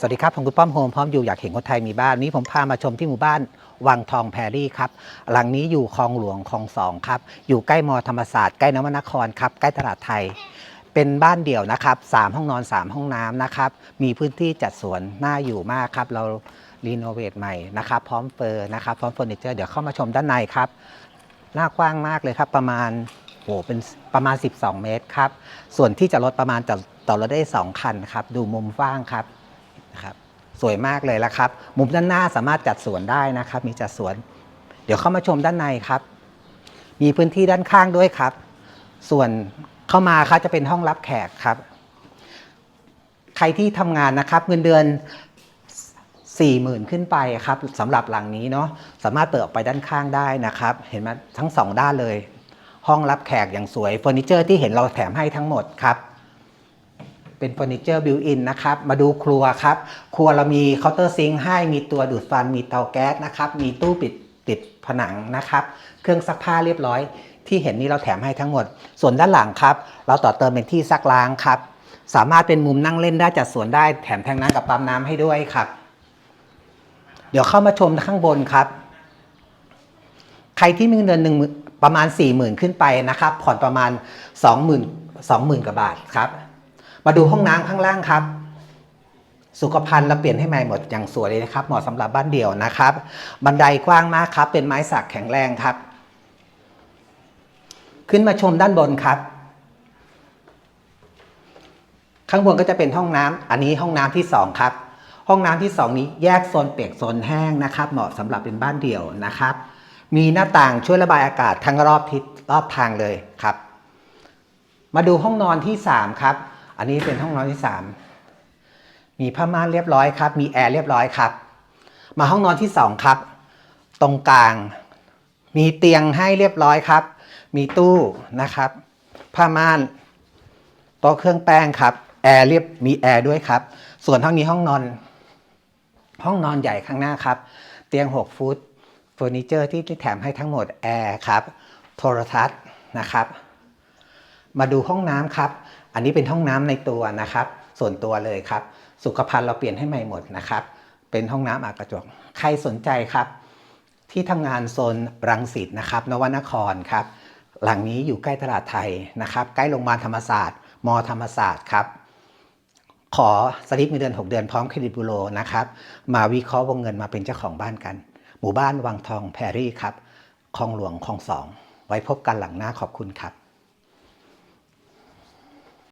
สวัสดีครับผมคุณป้อมโฮมพร้อมอยู่อยากเห็นคนไทยมีบ้านนี้ผมพามาชมที่หมู่บ้านวังทองแพรรี่ครับ หลังนี้อยู่คลองหลวงคลองสองครับ อยู่ใกล้มอธรรมศาสตร์ใกล้นวนครครับใกล้ตลาดไทย เป็นบ้านเดี่ยวนะครับสามห้องนอน3ห้องน้ำนะครับ มีพื้นที่จัดสวนน่าอยู่มากครับ เรารีโนเวทใหม่นะครับ พร้อมเฟอร์นะครับ พร้อมเฟอร์นิเจอร์เดี๋ยวเข้ามาชมด้านในครับหน้ากว้างมากเลยครับประมาณโหเป็นประมาณ 12 เมตรครับส่วนที่จะรถประมาณจะต่อรถได้ 2 คันครับดูมุมฟ้างครับ นะครับสวยมากเลยละครับ มุมด้านหน้าสามารถจัดสวนได้นะครับ มีจัดสวน เดี๋ยวเข้ามาชมด้านในครับ มีพื้นที่ด้านข้างด้วยครับ ส่วนเข้ามาครับจะเป็นห้องรับแขกครับ ใครที่ทำงานนะครับ เงินเดือน4 0,000ขึ้นไปครับสำหรับหลังนี้เนาะสามารถเปิดออกไปด้านข้างได้นะครับ เห็นไหมทั้งสองด้านเลย ห้องรับแขกอย่างสวยเฟอร์นิเจอร์ที่เห็นเราแถมให้ทั้งหมดครับ เป็นเฟอร์นิเจอร์บิวอินนะครับ มาดูครัวครับ ครัวเรามีเคาน์เตอร์ซิงค์ให้มีตัวดูดฟัน มีเตาแก๊สนะครับ มีตู้ปิดติดผนังนะครับ เครื่องซักผ้าเรียบร้อย ที่เห็นนี้เราแถมให้ทั้งหมด ส่วนด้านหลังครับ เราต่อเติมเป็นที่ซักล้างครับ สามารถเป็นมุมนั่งเล่นได้จัดสวนได้แถมแทงน้ำกับปั๊มน้ำให้ด้วยครับ เดี๋ยวเข้ามาชมข้างบนครับ ใครที่มีเงินเดือนหนึ่งประมาณ 4 0,000 ขึ้นไปนะครับ ผ่อนประมาณ 20,000 20,000กว่าบาทครับ มาดูห้องน้ำข้างล่างครับ สุขภัณฑ์เราเปลี่ยนให้ใหม่หมดอย่างสวยเลยนะครับ เหมาะสำหรับบ้านเดี่ยวนะครับ บันไดกว้างมากครับ เป็นไม้สักแข็งแรงครับ ขึ้นมาชมด้านบนครับ ข้างบนก็จะเป็นห้องน้ำอันนี้ห้องน้ำที่สองครับ ห้องน้ำที่สองนี้แยกโซนเปียกโซนแห้งนะครับ เหมาะสำหรับเป็นบ้านเดี่ยวนะครับ มีหน้าต่างช่วยระบายอากาศทั้งรอบทิศรอบทางเลยครับ มาดูห้องนอนที่ 3 ครับ อันนี้เป็นห้องนอนที่ 3 มีผ้าม่านเรียบร้อยครับ มีแอร์เรียบร้อยครับ มาห้องนอนที่ 2 ครับ ตรงกลาง มีเตียงให้เรียบร้อยครับ มีตู้นะครับ ผ้าม่านโต๊ะเครื่องแป้งครับ แอร์เรียบ มีแอร์ด้วยครับ ส่วนห้องนี้ห้องนอน ห้องนอนใหญ่ข้างหน้าครับ เตียง 6 ฟุตเฟอร์นิเจอร์ที่แถมให้ทั้งหมดแอร์ครับ โทรทัศน์นะครับ มาดูห้องน้ำครับ อันนี้เป็นห้องน้ำในตัวนะครับ ส่วนตัวเลยครับ สุขภัณฑ์เราเปลี่ยนให้ใหม่หมดนะครับ เป็นห้องน้ำอากระจก ใครสนใจครับ ที่ทำงานโซนรังสิตนะครับ นวนครครับ หลังนี้อยู่ใกล้ตลาดไทยนะครับ ใกล้โรงพยาบาลธรรมศาสตร์ มธรรมศาสตร์ครับ ขอสลิปเงินเดือน 6 เดือนพร้อมเครดิตบูโรนะครับ มาวิเคราะห์วงเงินมาเป็นเจ้าของบ้านกัน หมู่บ้านวังทองแพรรี่ครับ คลองหลวงคลองสอง ไว้พบกันหลังหน้าขอบคุณครับ